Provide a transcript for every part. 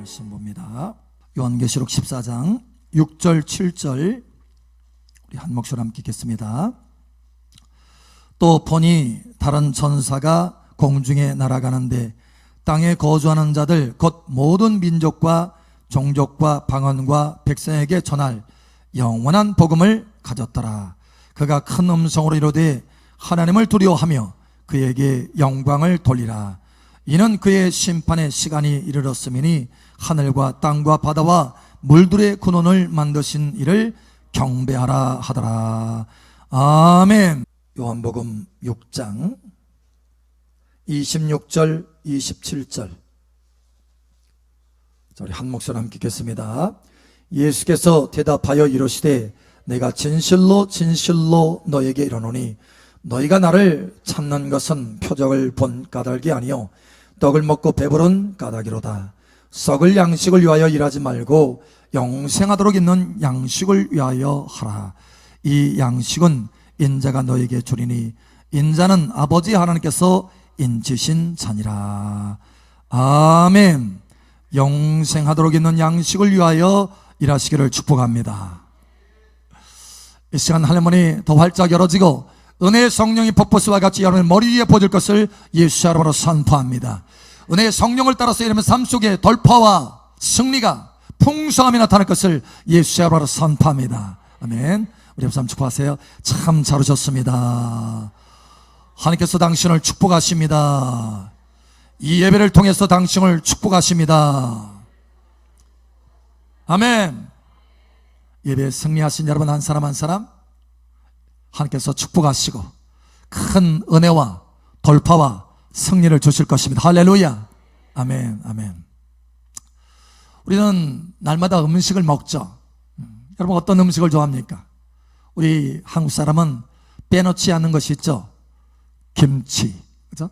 말씀 봅니다. 요한계시록 14장 6절 7절 우리 한 목소리 함께 읽겠습니다. 또 보니 다른 천사가 공중에 날아가는데 땅에 거주하는 자들 곧 모든 민족과 종족과 방언과 백성에게 전할 영원한 복음을 가졌더라. 그가 큰 음성으로 이르되 하나님을 두려워하며 그에게 영광을 돌리라. 이는 그의 심판의 시간이 이르렀음이니 하늘과 땅과 바다와 물들의 근원을 만드신 이를 경배하라 하더라. 아멘. 요한복음 6장 26절 27절 자, 우리 한 목소리 함께 읽겠습니다. 예수께서 대답하여 이르시되 내가 진실로 진실로 너에게 이르노니 너희가 나를 찾는 것은 표적을 본 까닭이 아니요 떡을 먹고 배부른 까닭이로다. 썩을 양식을 위하여 일하지 말고 영생하도록 있는 양식을 위하여 하라. 이 양식은 인자가 너에게 주리니 인자는 아버지 하나님께서 인치신 자니라. 아멘. 영생하도록 있는 양식을 위하여 일하시기를 축복합니다. 이 시간 할머니 더 활짝 열어지고 은혜의 성령이 퍼포스와 같이 여러분의 머리 위에 퍼질 것을 예수 이름으로 선포합니다. 은혜의 성령을 따라서 여러분 삶 속에 돌파와 승리가 풍성함이 나타날 것을 예수 이름으로 선포합니다. 아멘. 우리 합삼 축복하세요. 참 잘 오셨습니다. 하나님께서 당신을 축복하십니다. 이 예배를 통해서 당신을 축복하십니다. 아멘. 예배에 승리하신 여러분 한 사람 한 사람 하나님께서 축복하시고 큰 은혜와 돌파와 승리를 주실 것입니다. 할렐루야. 아멘. 아멘. 우리는 날마다 음식을 먹죠. 음, 여러분 어떤 음식을 좋아합니까? 우리 한국 사람은 빼놓지 않는 것이 있죠. 김치. 그죠?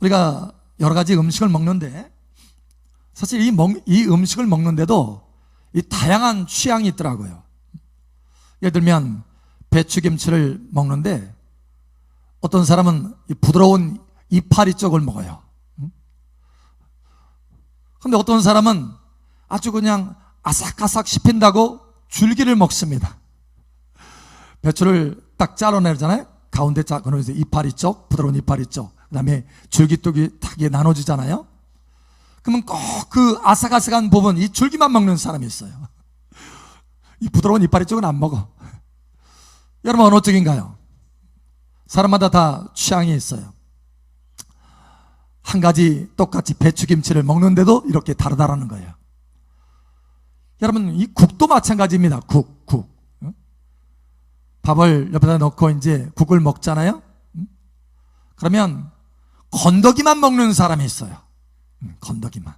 우리가 여러 가지 음식을 먹는데 사실 이, 먹, 이 음식을 먹는데도 이 다양한 취향이 있더라고요. 예를 들면 배추김치를 먹는데 어떤 사람은 이 부드러운 이파리 쪽을 먹어요. 근데 어떤 사람은 아주 그냥 아삭아삭 씹힌다고 줄기를 먹습니다. 배추를 딱 잘라내잖아요. 가운데 자, 그러면서 이파리 쪽, 부드러운 이파리 쪽, 그 다음에 줄기쪽이 탁게 나눠지잖아요. 그러면 꼭 그 아삭아삭한 부분, 이 줄기만 먹는 사람이 있어요. 이 부드러운 이파리 쪽은 안 먹어. 여러분 어느 쪽인가요? 사람마다 다 취향이 있어요. 한 가지 똑같이 배추김치를 먹는데도 이렇게 다르다라는 거예요. 여러분 이 국도 마찬가지입니다. 국, 국. 응? 밥을 옆에다 넣고 이제 국을 먹잖아요. 응? 그러면 건더기만 먹는 사람이 있어요. 응, 건더기만.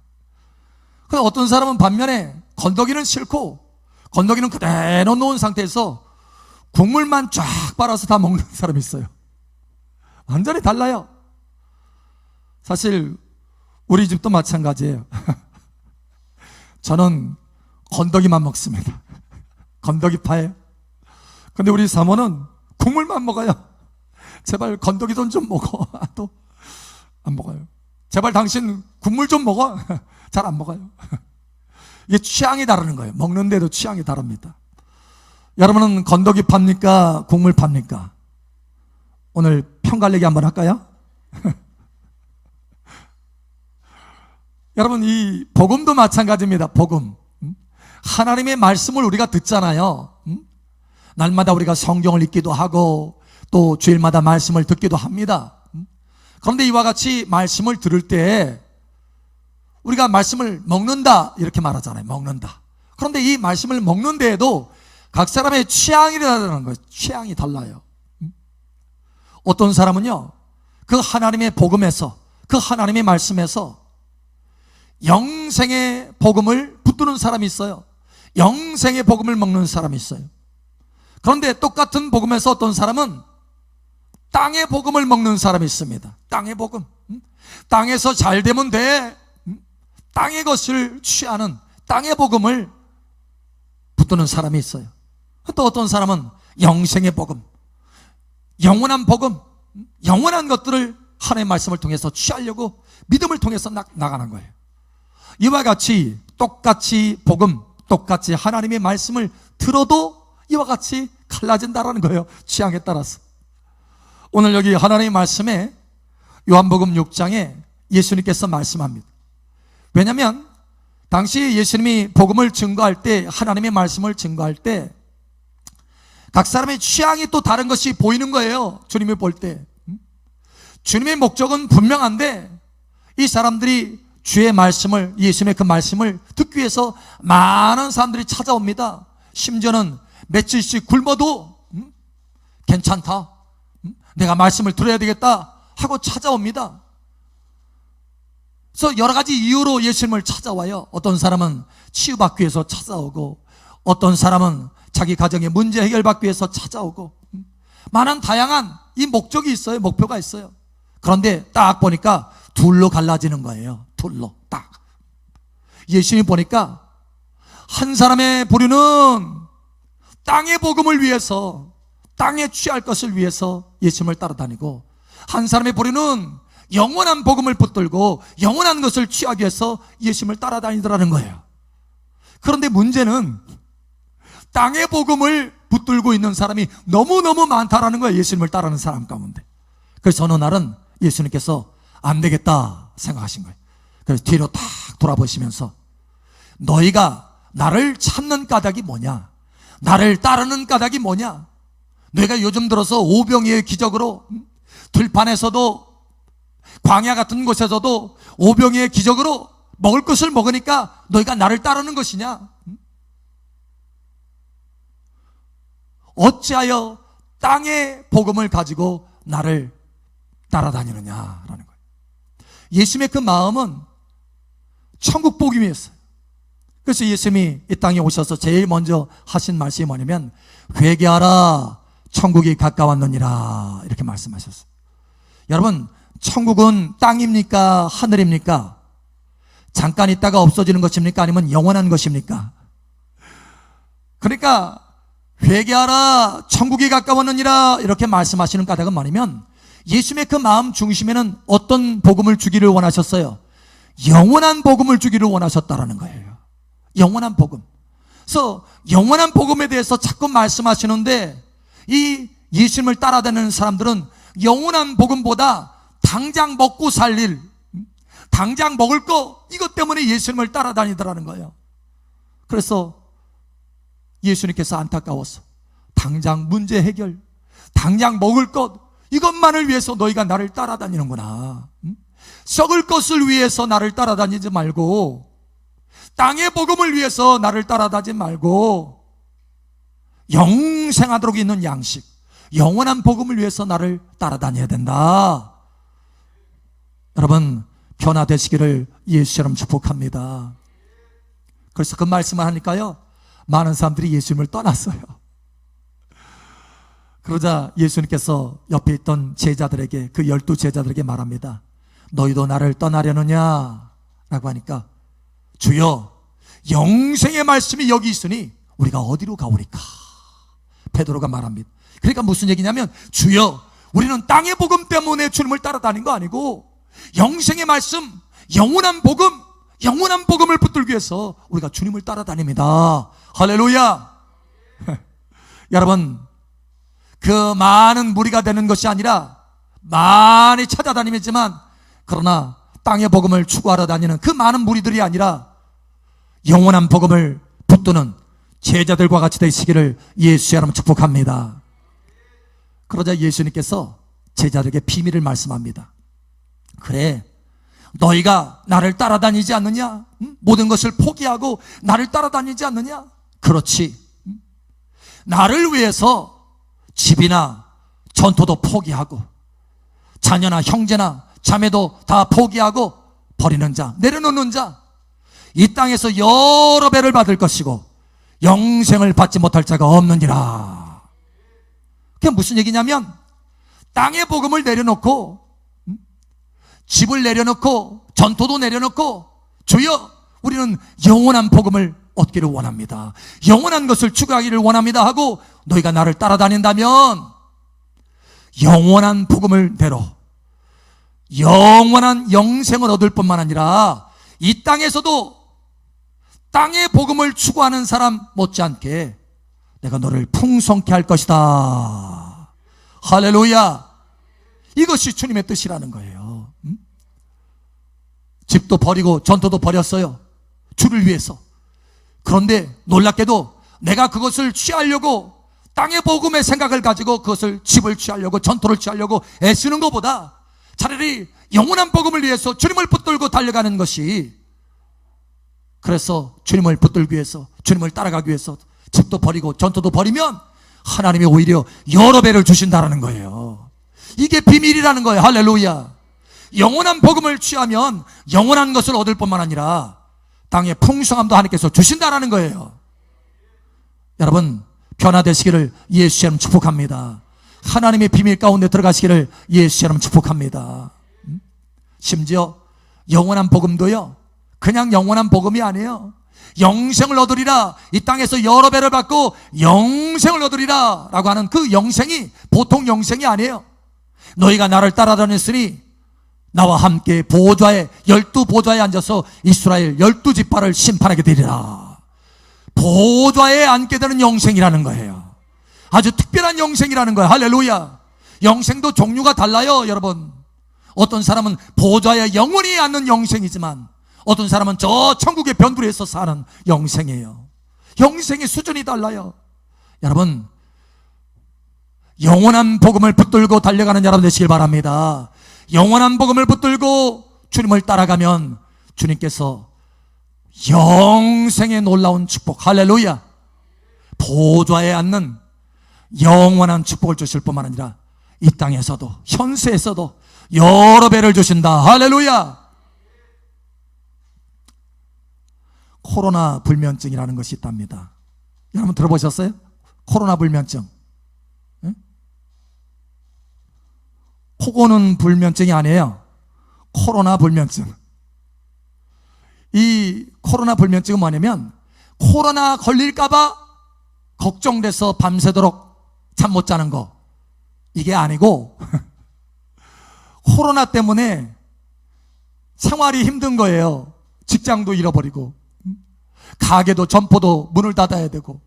근데 어떤 사람은 반면에 건더기는 싫고 건더기는 그대로 놓은 상태에서 국물만 쫙 빨아서 다 먹는 사람이 있어요. 완전히 달라요. 사실 우리 집도 마찬가지예요. 저는 건더기만 먹습니다. 건더기 파예요. 근데 우리 사모는 국물만 먹어요. 제발 건더기 좀좀 먹어. 또 안 먹어요. 제발 당신 국물 좀 먹어. 잘 안 먹어요. 이게 취향이 다르는 거예요. 먹는 데도 취향이 다릅니다. 여러분은 건더기 팝니까? 국물 팝니까? 오늘 평갈래기 한번 할까요? 여러분 이 복음도 마찬가지입니다. 복음. 음? 하나님의 말씀을 우리가 듣잖아요. 음? 날마다 우리가 성경을 읽기도 하고 또 주일마다 말씀을 듣기도 합니다. 음? 그런데 이와 같이 말씀을 들을 때 우리가 말씀을 먹는다 이렇게 말하잖아요. 먹는다. 그런데 이 말씀을 먹는 데에도 각 사람의 취향이 다르다는 거예요. 취향이 달라요. 어떤 사람은요, 그 하나님의 복음에서, 그 하나님의 말씀에서 영생의 복음을 붙드는 사람이 있어요. 영생의 복음을 먹는 사람이 있어요. 그런데 똑같은 복음에서 어떤 사람은 땅의 복음을 먹는 사람이 있습니다. 땅의 복음. 땅에서 잘 되면 돼. 땅의 것을 취하는 땅의 복음을 붙드는 사람이 있어요. 또 어떤 사람은 영생의 복음, 영원한 복음, 영원한 것들을 하나님의 말씀을 통해서 취하려고 믿음을 통해서 나, 나가는 거예요. 이와 같이 똑같이 복음, 똑같이 하나님의 말씀을 들어도 이와 같이 갈라진다라는 거예요. 취향에 따라서. 오늘 여기 하나님의 말씀에 요한복음 6장에 예수님께서 말씀합니다. 왜냐하면 당시 예수님이 복음을 증거할 때 하나님의 말씀을 증거할 때 각 사람의 취향이 또 다른 것이 보이는 거예요. 주님이 볼 때. 음? 주님의 목적은 분명한데 이 사람들이 주의 말씀을 예수님의 그 말씀을 듣기 위해서 많은 사람들이 찾아옵니다. 심지어는 며칠씩 굶어도 음? 괜찮다. 음? 내가 말씀을 들어야 되겠다 하고 찾아옵니다. 그래서 여러 가지 이유로 예수님을 찾아와요. 어떤 사람은 치유받기 위해서 찾아오고, 어떤 사람은 자기 가정의 문제 해결받기 위해서 찾아오고, 음, 많은 다양한 이 목적이 있어요. 목표가 있어요. 그런데 딱 보니까 둘로 갈라지는 거예요. 둘로 딱. 예수님 보니까 한 사람의 부류는 땅의 복음을 위해서 땅에 취할 것을 위해서 예수님을 따라다니고 한 사람의 부류는 영원한 복음을 붙들고 영원한 것을 취하기 위해서 예수님을 따라다니더라는 거예요. 그런데 문제는 땅의 복음을 붙들고 있는 사람이 너무너무 많다라는 거예요. 예수님을 따르는 사람 가운데. 그래서 어느 날은 예수님께서 안 되겠다 생각하신 거예요. 그래서 뒤로 탁 돌아보시면서 너희가 나를 찾는 까닭이 뭐냐? 나를 따르는 까닭이 뭐냐? 너희가 요즘 들어서 오병이의 기적으로 음? 들판에서도 광야 같은 곳에서도 오병이의 기적으로 먹을 것을 먹으니까 너희가 나를 따르는 것이냐? 어찌하여 땅의 복음을 가지고 나를 따라다니느냐라는 거예요. 예수님의 그 마음은 천국 복음이었어요. 그래서 예수님이 이 땅에 오셔서 제일 먼저 하신 말씀이 뭐냐면 회개하라 천국이 가까웠느니라 이렇게 말씀하셨어요. 여러분 천국은 땅입니까? 하늘입니까? 잠깐 있다가 없어지는 것입니까? 아니면 영원한 것입니까? 그러니까 회개하라 천국이 가까웠느니라 이렇게 말씀하시는 까닭은 뭐냐면 예수님의 그 마음 중심에는 어떤 복음을 주기를 원하셨어요? 영원한 복음을 주기를 원하셨다라는 거예요. 영원한 복음. 그래서 영원한 복음에 대해서 자꾸 말씀하시는데 이 예수님을 따라다니는 사람들은 영원한 복음보다 당장 먹고 살 일, 당장 먹을 거 이것 때문에 예수님을 따라다니더라는 거예요. 그래서 예수님께서 안타까워서 당장 문제 해결, 당장 먹을 것 이것만을 위해서 너희가 나를 따라다니는구나. 썩을 것을 위해서 나를 따라다니지 말고 땅의 복음을 위해서 나를 따라다니지 말고 영생하도록 있는 양식, 영원한 복음을 위해서 나를 따라다녀야 된다. 여러분 변화되시기를 예수처럼 축복합니다. 그래서 그 말씀을 하니까요 많은 사람들이 예수님을 떠났어요. 그러자 예수님께서 옆에 있던 제자들에게 그 열두 제자들에게 말합니다. 너희도 나를 떠나려느냐? 라고 하니까 주여 영생의 말씀이 여기 있으니 우리가 어디로 가오리까? 베드로가 말합니다. 그러니까 무슨 얘기냐면 주여 우리는 땅의 복음 때문에 주님을 따라다닌 거 아니고 영생의 말씀, 영원한 복음, 영원한 복음을 붙들기 위해서 우리가 주님을 따라다닙니다. 할렐루야. 여러분 그 많은 무리가 되는 것이 아니라 많이 찾아다니지만 그러나 땅의 복음을 추구하러 다니는 그 많은 무리들이 아니라 영원한 복음을 붙드는 제자들과 같이 되시기를 예수 여러분 축복합니다. 그러자 예수님께서 제자들에게 비밀을 말씀합니다. 그래, 너희가 나를 따라다니지 않느냐? 모든 것을 포기하고 나를 따라다니지 않느냐? 그렇지. 나를 위해서 집이나 전토도 포기하고 자녀나 형제나 자매도 다 포기하고 버리는 자, 내려놓는 자, 이 땅에서 여러 배를 받을 것이고 영생을 받지 못할 자가 없느니라. 그게 무슨 얘기냐면 땅의 복음을 내려놓고 음? 집을 내려놓고 전토도 내려놓고 주여 우리는 영원한 복음을 얻기를 원합니다. 영원한 것을 추구하기를 원합니다 하고 너희가 나를 따라다닌다면 영원한 복음을 대로 영원한 영생을 얻을 뿐만 아니라 이 땅에서도 땅의 복음을 추구하는 사람 못지않게 내가 너를 풍성케 할 것이다. 할렐루야. 이것이 주님의 뜻이라는 거예요. 음? 집도 버리고 전토도 버렸어요. 주를 위해서. 그런데 놀랍게도 내가 그것을 취하려고 땅의 복음의 생각을 가지고 그것을 집을 취하려고 전토를 취하려고 애쓰는 것보다 차라리 영원한 복음을 위해서 주님을 붙들고 달려가는 것이 그래서 주님을 붙들기 위해서 주님을 따라가기 위해서 집도 버리고 전토도 버리면 하나님이 오히려 여러 배를 주신다라는 거예요. 이게 비밀이라는 거예요. 할렐루야. 영원한 복음을 취하면 영원한 것을 얻을 뿐만 아니라 땅의 풍성함도 하나님께서 주신다라는 거예요. 여러분 변화되시기를 예수 이름 축복합니다. 하나님의 비밀 가운데 들어가시기를 예수 이름 축복합니다. 음? 심지어 영원한 복음도요. 그냥 영원한 복음이 아니에요. 영생을 얻으리라 이 땅에서 여러 배를 받고 영생을 얻으리라 라고 하는 그 영생이 보통 영생이 아니에요. 너희가 나를 따라다녔으니 나와 함께 보좌에 열두 보좌에 앉아서 이스라엘 열두 지파를 심판하게 되리라. 보좌에 앉게 되는 영생이라는 거예요. 아주 특별한 영생이라는 거예요. 할렐루야. 영생도 종류가 달라요, 여러분. 어떤 사람은 보좌에 영원히 앉는 영생이지만 어떤 사람은 저 천국의 변두리에서 사는 영생이에요. 영생의 수준이 달라요. 여러분, 영원한 복음을 붙들고 달려가는 여러분 되시길 바랍니다. 영원한 복음을 붙들고 주님을 따라가면 주님께서 영생의 놀라운 축복, 할렐루야. 보좌에 앉는 영원한 축복을 주실 뿐만 아니라 이 땅에서도, 현세에서도 여러 배를 주신다. 할렐루야. 코로나 불면증이라는 것이 있답니다. 여러분 들어보셨어요? 코로나 불면증. 코 고는 불면증이 아니에요. 코로나 불면증. 이 코로나 불면증은 뭐냐면 코로나 걸릴까봐 걱정돼서 밤새도록 잠 못 자는 거. 이게 아니고 코로나 때문에 생활이 힘든 거예요. 직장도 잃어버리고 가게도 점포도 문을 닫아야 되고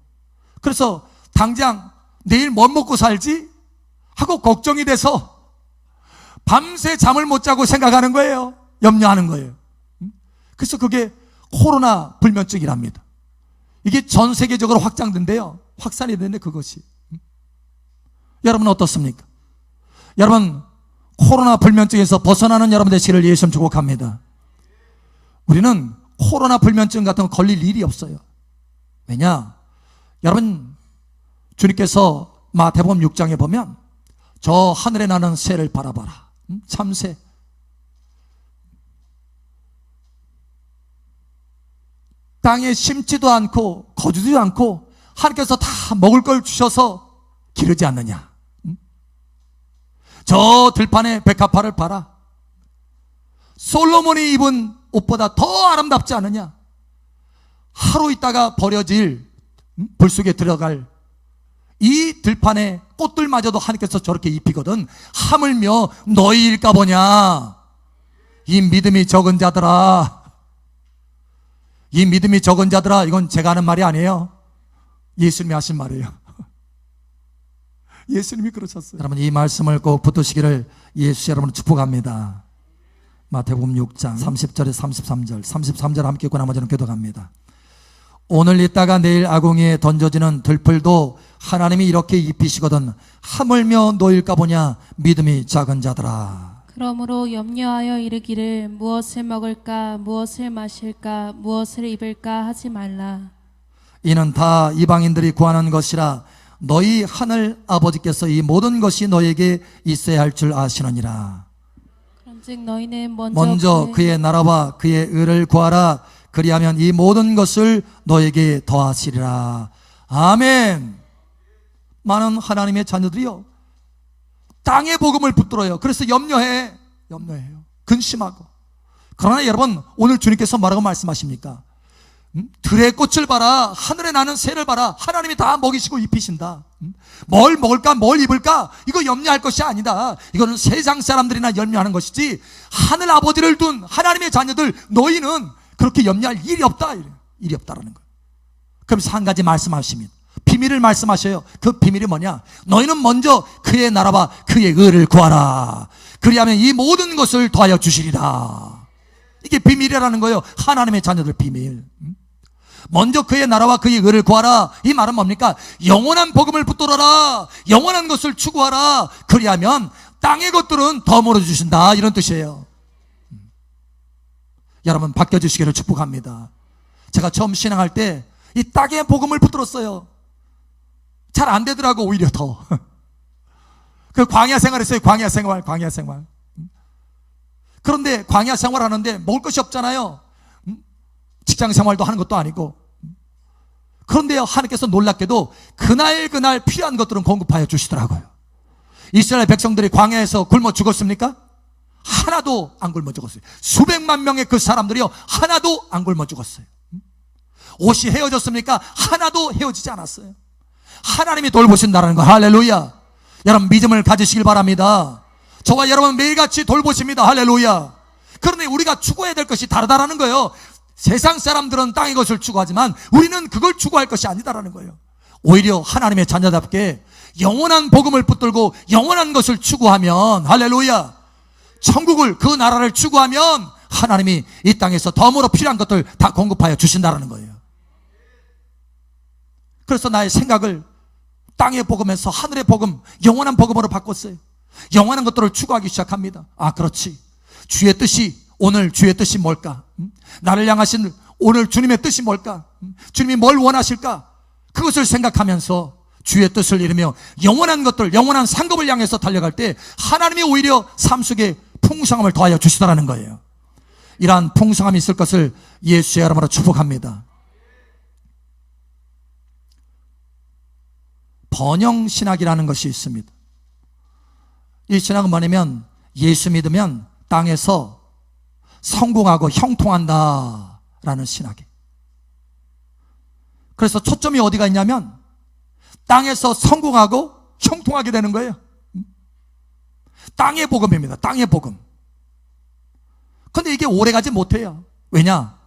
그래서 당장 내일 뭐 먹고 살지 하고 걱정이 돼서 밤새 잠을 못 자고 생각하는 거예요. 염려하는 거예요. 그래서 그게 코로나 불면증이랍니다. 이게 전 세계적으로 확장된대요. 확산이 되는데 그것이. 여러분 어떻습니까? 여러분 코로나 불면증에서 벗어나는 여러분 되시기를 예수 축복합니다. 우리는 코로나 불면증 같은 거 걸릴 일이 없어요. 왜냐? 여러분 주님께서 마태복음 6장에 보면 저 하늘에 나는 새를 바라봐라. 음? 참새. 땅에 심지도 않고 거주지도 않고 하나님께서 다 먹을 걸 주셔서 기르지 않느냐. 음? 저 들판에 백합화를 봐라. 솔로몬이 입은 옷보다 더 아름답지 않느냐? 하루 있다가 버려질 음? 불 속에 들어갈 이 들판에 꽃들마저도 하나님께서 저렇게 입히거든. 하물며 너희일까 보냐? 이 믿음이 적은 자들아. 이 믿음이 적은 자들아. 이건 제가 하는 말이 아니에요. 예수님이 하신 말이에요. 예수님이 그러셨어요. 여러분 이 말씀을 꼭 붙드시기를 예수 여러분 축복합니다. 마태복음 6장 30절에 33절. 33절 함께 읽고 나머지는 기도갑니다. 오늘 있다가 내일 아궁이에 던져지는 들풀도 하나님이 이렇게 입히시거든 하물며 놓일까 보냐? 믿음이 작은 자들아. 그러므로 염려하여 이르기를 무엇을 먹을까? 무엇을 마실까? 무엇을 입을까? 하지 말라. 이는 다 이방인들이 구하는 것이라 너희 하늘 아버지께서 이 모든 것이 너에게 있어야 할 줄 아시느니라. 그런즉 너희는 먼저, 먼저 그의 나라와 그의 의를 구하라. 그리하면 이 모든 것을 너에게 더하시리라. 아멘 많은 하나님의 자녀들이요. 땅의 복음을 붙들어요. 그래서 염려해. 염려해요. 근심하고. 그러나 여러분 오늘 주님께서 뭐라고 말씀하십니까? 음? 들의 꽃을 봐라. 하늘에 나는 새를 봐라. 하나님이 다 먹이시고 입히신다. 음? 뭘 먹을까? 뭘 입을까? 이거 염려할 것이 아니다. 이거는 세상 사람들이나 염려하는 것이지 하늘 아버지를 둔 하나님의 자녀들 너희는 그렇게 염려할 일이 없다. 일이 없다라는 거예요. 그러면서 한 가지 말씀하십니다. 비밀을 말씀하셔요. 그 비밀이 뭐냐? 너희는 먼저 그의 나라와 그의 의를 구하라. 그리하면 이 모든 것을 더하여 주시리라. 이게 비밀이라는 거예요. 하나님의 자녀들 비밀. 음? 먼저 그의 나라와 그의 의를 구하라. 이 말은 뭡니까? 영원한 복음을 붙들어라. 영원한 것을 추구하라. 그리하면 땅의 것들은 덤으로 주신다. 이런 뜻이에요. 음. 여러분 바뀌어 주시기를 축복합니다. 제가 처음 신앙할 때 이 땅의 복음을 붙들었어요. 잘 안 되더라고 오히려 더. 그 광야 생활했어요. 광야 생활, 광야 생활. 음. 그런데 광야 생활 하는데 먹을 것이 없잖아요. 음. 직장 생활도 하는 것도 아니고. 음. 그런데 하나님께서 놀랍게도 그날 그날 필요한 것들은 공급하여 주시더라고요. 이스라엘 백성들이 광야에서 굶어 죽었습니까? 하나도 안 굶어 죽었어요. 수백만 명의 그 사람들이요 하나도 안 굶어 죽었어요. 음. 옷이 헤어졌습니까? 하나도 헤어지지 않았어요. 하나님이 돌보신다는 거 할렐루야. 여러분 믿음을 가지시길 바랍니다. 저와 여러분 매일같이 돌보십니다. 할렐루야. 그런데 우리가 추구해야 될 것이 다르다라는 거예요. 세상 사람들은 땅의 것을 추구하지만 우리는 그걸 추구할 것이 아니다라는 거예요. 오히려 하나님의 자녀답게 영원한 복음을 붙들고 영원한 것을 추구하면 할렐루야. 천국을 그 나라를 추구하면 하나님이 이 땅에서 덤으로 필요한 것들 다 공급하여 주신다라는 거예요. 그래서 나의 생각을 땅의 복음에서 하늘의 복음, 영원한 복음으로 바꿨어요. 영원한 것들을 추구하기 시작합니다. 아, 그렇지. 주의 뜻이, 오늘 주의 뜻이 뭘까? 음? 나를 향하신 오늘 주님의 뜻이 뭘까? 음? 주님이 뭘 원하실까? 그것을 생각하면서 주의 뜻을 이루며 영원한 것들, 영원한 상급을 향해서 달려갈 때 하나님이 오히려 삶 속에 풍성함을 더하여 주시다라는 거예요. 이러한 풍성함이 있을 것을 예수의 이름으로 축복합니다. 번영 신학이라는 것이 있습니다. 이 신학은 뭐냐면 예수 믿으면 땅에서 성공하고 형통한다라는 신학이에요. 그래서 초점이 어디가 있냐면 땅에서 성공하고 형통하게 되는 거예요. 땅의 복음입니다. 땅의 복음. 근데 이게 오래 가지 못해요. 왜냐?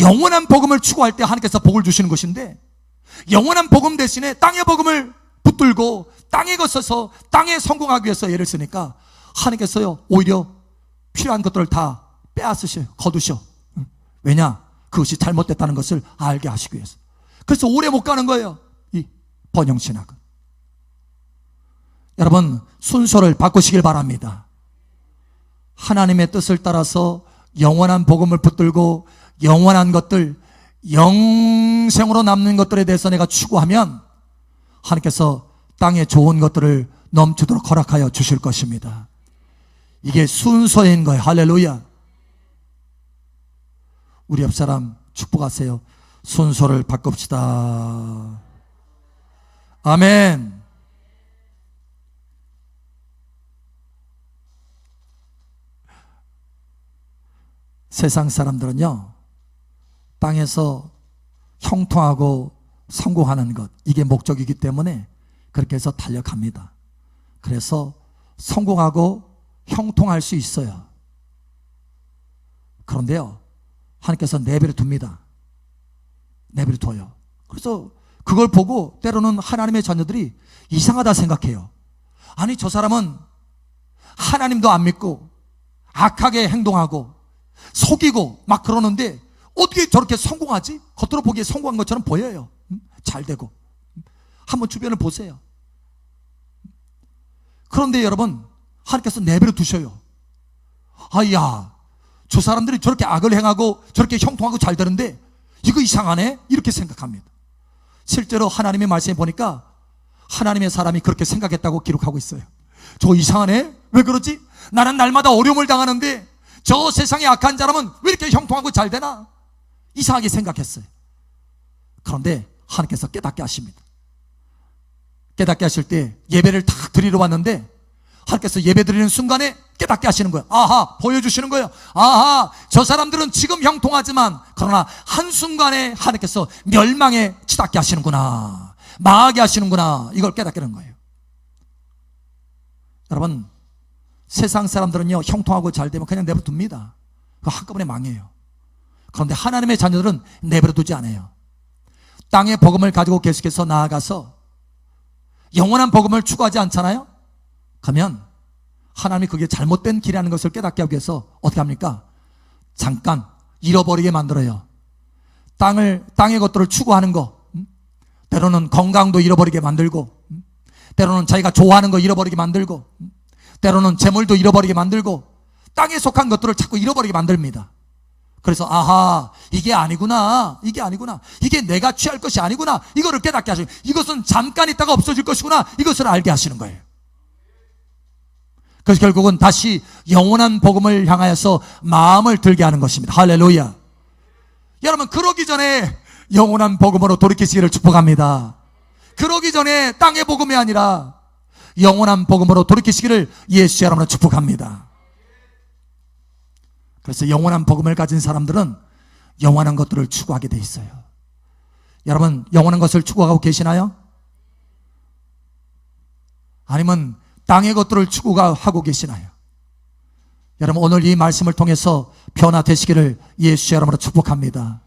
영원한 복음을 추구할 때 하나님께서 복을 주시는 것인데 영원한 복음 대신에 땅의 복음을 붙들고 땅에 거쳐서 땅에 성공하기 위해서 애를 쓰니까 하나님께서요 오히려 필요한 것들을 다 빼앗으셔요 거두셔. 응. 왜냐? 그것이 잘못됐다는 것을 알게 하시기 위해서. 그래서 오래 못 가는 거예요 이 번영 신학은. 여러분 순서를 바꾸시길 바랍니다. 하나님의 뜻을 따라서 영원한 복음을 붙들고 영원한 것들 영생으로 남는 것들에 대해서 내가 추구하면 하나님께서 땅에 좋은 것들을 넘치도록 허락하여 주실 것입니다. 이게 순서인 거예요. 할렐루야. 우리 옆 사람 축복하세요. 순서를 바꿉시다. 아멘. 세상 사람들은요, 땅에서 형통하고 성공하는 것, 이게 목적이기 때문에 그렇게 해서 달려갑니다. 그래서 성공하고 형통할 수 있어요. 그런데요, 하나님께서 내버려 둡니다. 내버려 둬요. 그래서 그걸 보고 때로는 하나님의 자녀들이 이상하다 생각해요. 아니, 저 사람은 하나님도 안 믿고 악하게 행동하고 속이고 막 그러는데 어떻게 저렇게 성공하지? 겉으로 보기에 성공한 것처럼 보여요. 음? 잘 되고. 한번 주변을 보세요. 그런데 여러분, 하나님께서 내버려 두셔요. 아야, 저 사람들이 저렇게 악을 행하고 저렇게 형통하고 잘 되는데 이거 이상하네? 이렇게 생각합니다. 실제로 하나님의 말씀에 보니까 하나님의 사람이 그렇게 생각했다고 기록하고 있어요. 저 이상하네? 왜 그러지? 나는 날마다 어려움을 당하는데 저 세상에 악한 사람은 왜 이렇게 형통하고 잘 되나? 이상하게 생각했어요. 그런데 하나님께서 깨닫게 하십니다. 깨닫게 하실 때 예배를 탁 드리러 왔는데 하나님께서 예배 드리는 순간에 깨닫게 하시는 거예요. 아하, 보여주시는 거예요. 아하, 저 사람들은 지금 형통하지만 그러나 한순간에 하나님께서 멸망에 치닫게 하시는구나. 망하게 하시는구나. 이걸 깨닫게 하는 거예요. 여러분, 세상 사람들은요, 형통하고 잘 되면 그냥 내버려 둡니다. 그 한꺼번에 망해요. 그런데 하나님의 자녀들은 내버려 두지 않아요. 땅의 복음을 가지고 계속해서 나아가서 영원한 복음을 추구하지 않잖아요? 그러면 하나님이 그게 잘못된 길이라는 것을 깨닫게 하기 위해서 어떻게 합니까? 잠깐 잃어버리게 만들어요. 땅을, 땅의 것들을 추구하는 거, 음? 때로는 건강도 잃어버리게 만들고, 음? 때로는 자기가 좋아하는 거 잃어버리게 만들고, 음? 때로는 재물도 잃어버리게 만들고, 땅에 속한 것들을 자꾸 잃어버리게 만듭니다. 그래서 아하 이게 아니구나 이게 아니구나 이게 내가 취할 것이 아니구나 이거를 깨닫게 하시고 이것은 잠깐 있다가 없어질 것이구나 이것을 알게 하시는 거예요. 그래서 결국은 다시 영원한 복음을 향하여서 마음을 들게 하는 것입니다. 할렐루야. 여러분 그러기 전에 영원한 복음으로 돌이키시기를 축복합니다. 그러기 전에 땅의 복음이 아니라 영원한 복음으로 돌이키시기를 예수 여러분을 축복합니다 그래서 영원한 복음을 가진 사람들은 영원한 것들을 추구하게 돼 있어요. 여러분, 영원한 것을 추구하고 계시나요? 아니면 땅의 것들을 추구하고 계시나요? 여러분, 오늘 이 말씀을 통해서 변화되시기를 예수 여러분으로 축복합니다.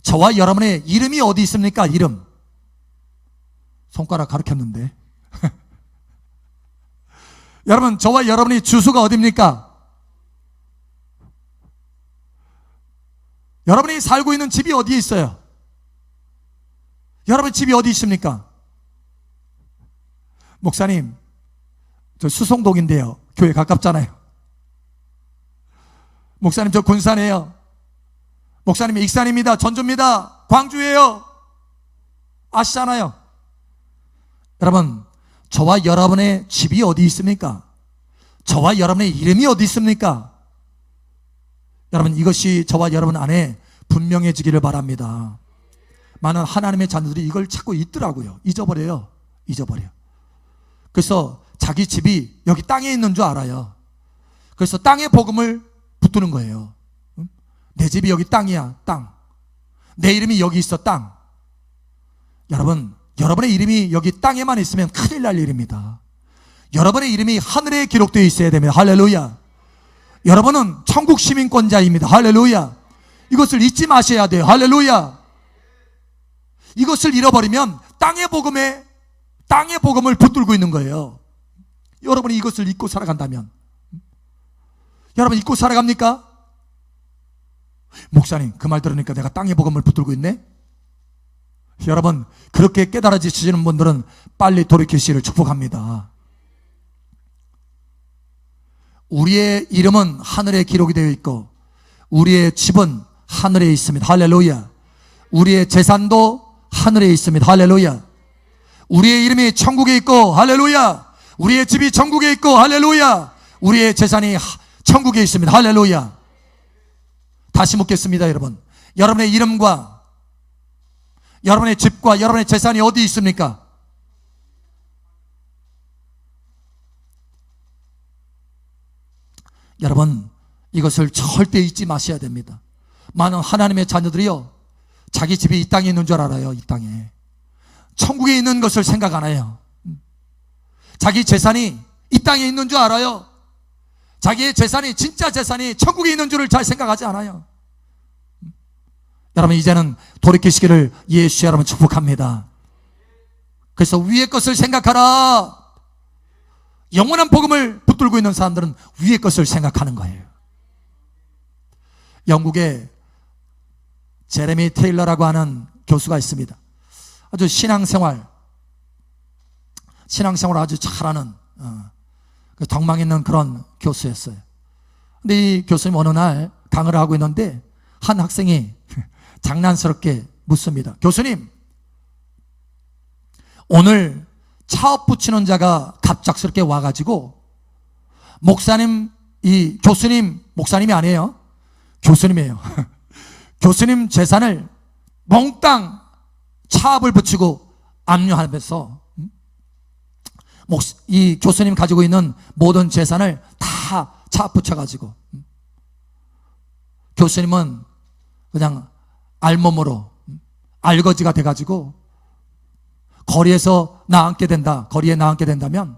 저와 여러분의 이름이 어디 있습니까? 이름. 손가락 가르쳤는데. 여러분, 저와 여러분의 주소가 어디입니까? 여러분이 살고 있는 집이 어디에 있어요? 여러분 집이 어디 있습니까? 목사님, 저 수성동인데요. 교회 가깝잖아요. 목사님, 저 군산이에요. 목사님, 익산입니다. 전주입니다. 광주예요. 아시잖아요. 여러분, 저와 여러분의 집이 어디 있습니까? 저와 여러분의 이름이 어디 있습니까? 여러분 이것이 저와 여러분 안에 분명해지기를 바랍니다. 많은 하나님의 자녀들이 이걸 자꾸 잊더라고요. 잊어버려요. 잊어버려. 그래서 자기 집이 여기 땅에 있는 줄 알아요. 그래서 땅의 복음을 붙드는 거예요. 응? 내 집이 여기 땅이야. 땅. 내 이름이 여기 있어. 땅. 여러분, 여러분의 이름이 여기 땅에만 있으면 큰일 날 일입니다. 여러분의 이름이 하늘에 기록되어 있어야 됩니다. 할렐루야. 여러분은 천국 시민권자입니다. 할렐루야. 이것을 잊지 마셔야 돼요. 할렐루야. 이것을 잃어버리면 땅의 복음에 땅의 복음을 붙들고 있는 거예요. 여러분이 이것을 잊고 살아간다면 여러분 잊고 살아갑니까? 목사님 그 말 들으니까 내가 땅의 복음을 붙들고 있네. 여러분 그렇게 깨달아지시는 분들은 빨리 돌이키시를 축복합니다. 우리의 이름은 하늘에 기록이 되어 있고 우리의 집은 하늘에 있습니다. 할렐루야. 우리의 재산도 하늘에 있습니다. 할렐루야. 우리의 이름이 천국에 있고 할렐루야. 우리의 집이 천국에 있고 할렐루야. 우리의 재산이 하- 천국에 있습니다. 할렐루야. 다시 묻겠습니다, 여러분. 여러분의 이름과 여러분의 집과 여러분의 재산이 어디 있습니까? 여러분, 이것을 절대 잊지 마셔야 됩니다. 많은 하나님의 자녀들이요, 자기 집이 이 땅에 있는 줄 알아요, 이 땅에. 천국에 있는 것을 생각 안 해요. 자기 재산이 이 땅에 있는 줄 알아요. 자기의 재산이, 진짜 재산이 천국에 있는 줄을 잘 생각하지 않아요. 여러분, 이제는 돌이키시기를 예수 여러분 축복합니다. 그래서 위의 것을 생각하라. 영원한 복음을 붙들고 있는 사람들은 위의 것을 생각하는 거예요. 영국에 제레미 테일러라고 하는 교수가 있습니다. 아주 신앙생활, 신앙생활 아주 잘하는 어, 그 덕망 있는 그런 교수였어요. 근데 이 교수님 어느 날 강의를 하고 있는데 한 학생이 장난스럽게 묻습니다. 교수님, 오늘 차업 붙이는 자가 갑작스럽게 와가지고 목사님 이 교수님 목사님이 아니에요 교수님이에요 교수님 재산을 몽땅 차압을 붙이고 압류하면서 이 교수님 가지고 있는 모든 재산을 다 차압 붙여가지고 음? 교수님은 그냥 알몸으로 음? 알거지가 돼가지고 거리에서 나앉게 된다. 거리에 나앉게 된다면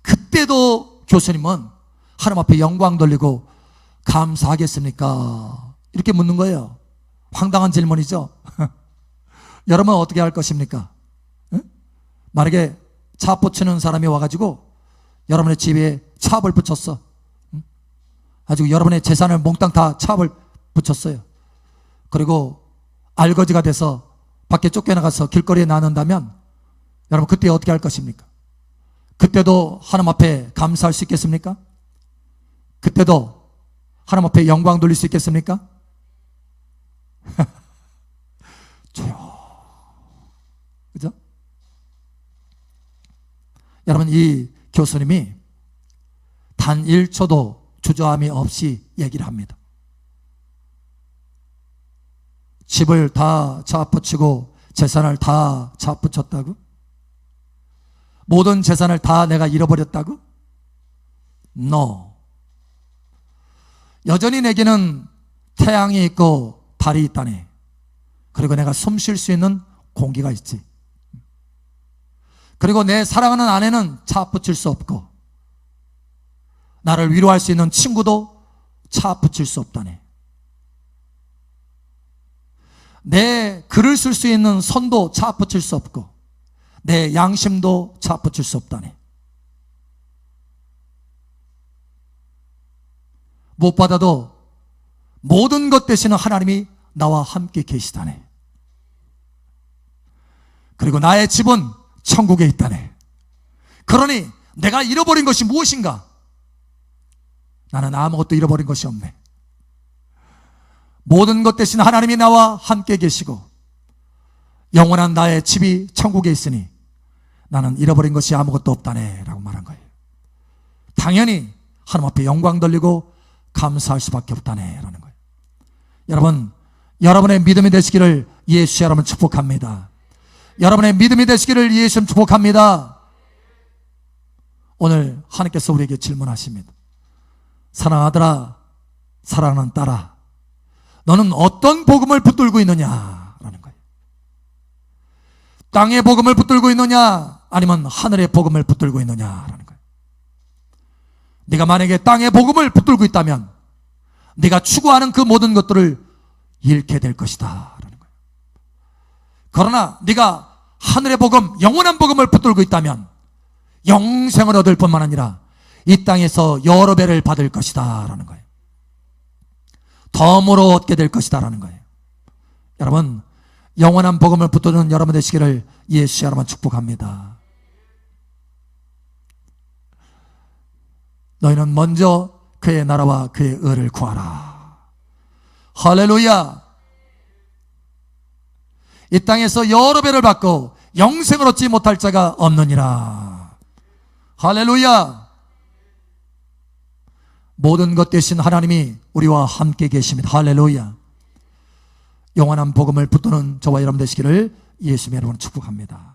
그때도 교수님은 하나님 앞에 영광 돌리고 감사하겠습니까? 이렇게 묻는 거예요. 황당한 질문이죠. 여러분 어떻게 할 것입니까? 응? 만약에 차 붙이는 사람이 와가지고 여러분의 집에 차압을 붙였어. 응? 가지고 여러분의 재산을 몽땅 다 차압을 붙였어요. 그리고 알거지가 돼서 밖에 쫓겨나가서 길거리에 나눈다면 여러분 그때 어떻게 할 것입니까? 그때도 하나님 앞에 감사할 수 있겠습니까? 그때도 하나님 앞에 영광 돌릴 수 있겠습니까? 조용. 그죠? 여러분, 이 교수님이 단 1초도 주저함이 없이 얘기를 합니다. 집을 다 차붙이고 재산을 다 차붙였다고? 모든 재산을 다 내가 잃어버렸다고? No. 여전히 내게는 태양이 있고 달이 있다네. 그리고 내가 숨 쉴 수 있는 공기가 있지. 그리고 내 사랑하는 아내는 차 붙일 수 없고, 나를 위로할 수 있는 친구도 차 붙일 수 없다네. 내 글을 쓸 수 있는 손도 차 붙일 수 없고, 내 양심도 차 붙일 수 없다네. 무엇보다도 모든 것 대신에 하나님이 나와 함께 계시다네. 그리고 나의 집은 천국에 있다네. 그러니 내가 잃어버린 것이 무엇인가? 나는 아무것도 잃어버린 것이 없네. 모든 것 대신 하나님이 나와 함께 계시고 영원한 나의 집이 천국에 있으니 나는 잃어버린 것이 아무것도 없다네 라고 말한 거예요. 당연히 하나님 앞에 영광 돌리고 감사할 수밖에 없다네 라는 거예요. 여러분, 여러분의 믿음이 되시기를 예수 여러분 축복합니다. 여러분의 믿음이 되시기를 예수 축복합니다. 오늘 하나님께서 우리에게 질문하십니다. 사랑하더라, 사랑하는 딸아, 너는 어떤 복음을 붙들고 있느냐? 라는 거예요. 땅의 복음을 붙들고 있느냐? 아니면 하늘의 복음을 붙들고 있느냐? 라는 거예요. 네가 만약에 땅의 복음을 붙들고 있다면 네가 추구하는 그 모든 것들을 잃게 될 것이다. 라는 거예요. 그러나 네가 하늘의 복음, 영원한 복음을 붙들고 있다면 영생을 얻을 뿐만 아니라 이 땅에서 여러 배를 받을 것이다. 라는 거예요. 덤으로 얻게 될 것이다. 라는 거예요. 여러분, 영원한 복음을 붙드는 여러분 되시기를 예수 여러분 축복합니다. 너희는 먼저 그의 나라와 그의 의를 구하라. 할렐루야. 이 땅에서 여러 배를 받고 영생을 얻지 못할 자가 없느니라. 할렐루야. 모든 것 대신 하나님이 우리와 함께 계십니다. 할렐루야. 영원한 복음을 붙드는 저와 여러분 되시기를 예수님의 이름으로 축복합니다.